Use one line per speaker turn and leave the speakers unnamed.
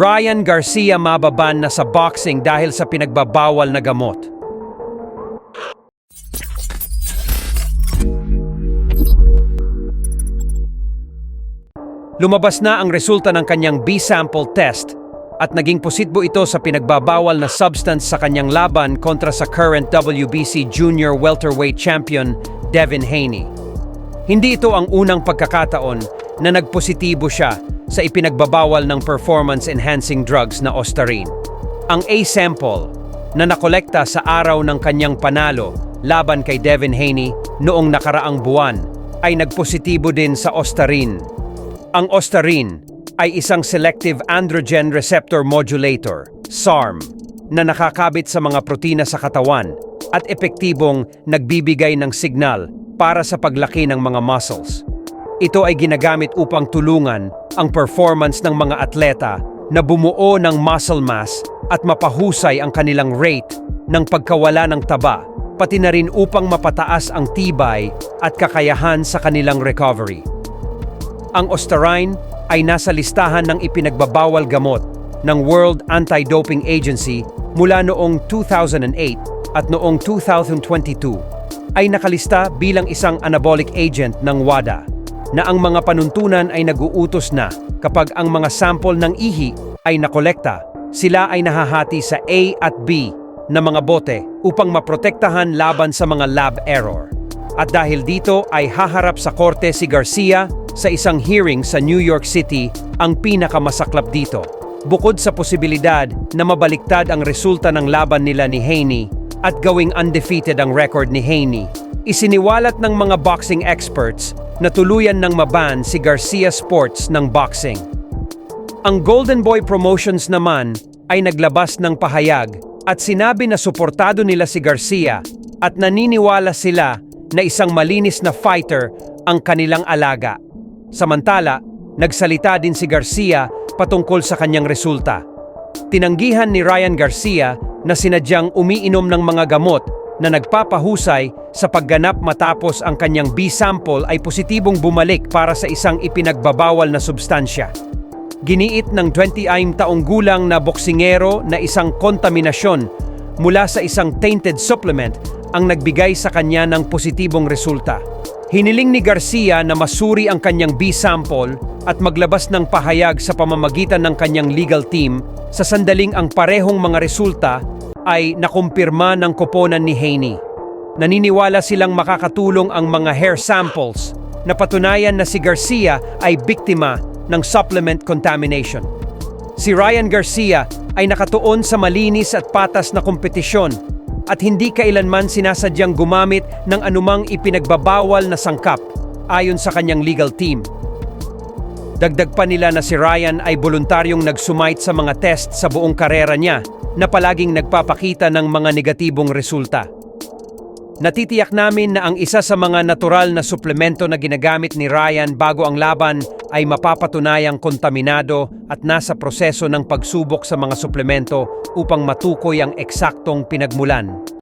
Ryan Garcia mababan na sa boxing dahil sa pinagbabawal na gamot. Lumabas na ang resulta ng kanyang B-sample test at naging positbo ito sa pinagbabawal na substance sa kanyang laban kontra sa current WBC Junior Welterweight Champion Devin Haney. Hindi ito ang unang pagkakataon na nagpositibo siya sa ipinagbabawal ng performance-enhancing drugs na Ostarine. Ang A-sample na nakolekta sa araw ng kanyang panalo laban kay Devin Haney noong nakaraang buwan ay nagpositibo din sa Ostarine. Ang Ostarine ay isang selective androgen receptor modulator, SARM, na nakakabit sa mga protina sa katawan at epektibong nagbibigay ng signal para sa paglaki ng mga muscles. Ito ay ginagamit upang tulungan ang performance ng mga atleta na bumuo ng muscle mass at mapahusay ang kanilang rate ng pagkawala ng taba, pati na rin upang mapataas ang tibay at kakayahan sa kanilang recovery. Ang Ostarine ay nasa listahan ng ipinagbabawal gamot ng World Anti-Doping Agency mula noong 2008 at noong 2022 ay nakalista bilang isang anabolic agent ng WADA na ang mga panuntunan ay naguutos na kapag ang mga sample ng ihi ay nakolekta, sila ay nahahati sa A at B na mga bote upang maprotektahan laban sa mga lab error. At dahil dito ay haharap sa korte si Garcia sa isang hearing sa New York City ang pinakamasaklap dito. Bukod sa posibilidad na mabaliktad ang resulta ng laban nila ni Haney at gawing undefeated ang record ni Haney, isiniwalat ng mga boxing experts na tuluyan ng maban si Garcia Sports ng boxing. Ang Golden Boy Promotions naman ay naglabas ng pahayag at sinabi na suportado nila si Garcia at naniniwala sila na isang malinis na fighter ang kanilang alaga. Samantala, nagsalita din si Garcia patungkol sa kanyang resulta. Tinanggihan ni Ryan Garcia na sinadyang umiinom ng mga gamot na nagpapahusay sa pagganap matapos ang kanyang B-sample ay positibong bumalik para sa isang ipinagbabawal na substansya. Giniit ng 20 taong gulang na boksingero na isang kontaminasyon mula sa isang tainted supplement ang nagbigay sa kanya ng positibong resulta. Hiniling ni Garcia na masuri ang kanyang B-sample at maglabas ng pahayag sa pamamagitan ng kanyang legal team sa sandaling ang parehong mga resulta ay nakumpirma ng koponan ni Haney. Naniniwala silang makakatulong ang mga hair samples na patunayan na si Garcia ay biktima ng supplement contamination. Si Ryan Garcia ay nakatuon sa malinis at patas na kompetisyon at hindi kailanman sinasadyang gumamit ng anumang ipinagbabawal na sangkap ayon sa kanyang legal team. Dagdag pa nila na si Ryan ay voluntaryong nagsumite sa mga test sa buong karera niya na palaging nagpapakita ng mga negatibong resulta. Natitiyak namin na ang isa sa mga natural na suplemento na ginagamit ni Ryan bago ang laban ay mapapatunayang kontaminado at nasa proseso ng pagsubok sa mga suplemento upang matukoy ang eksaktong pinagmulan.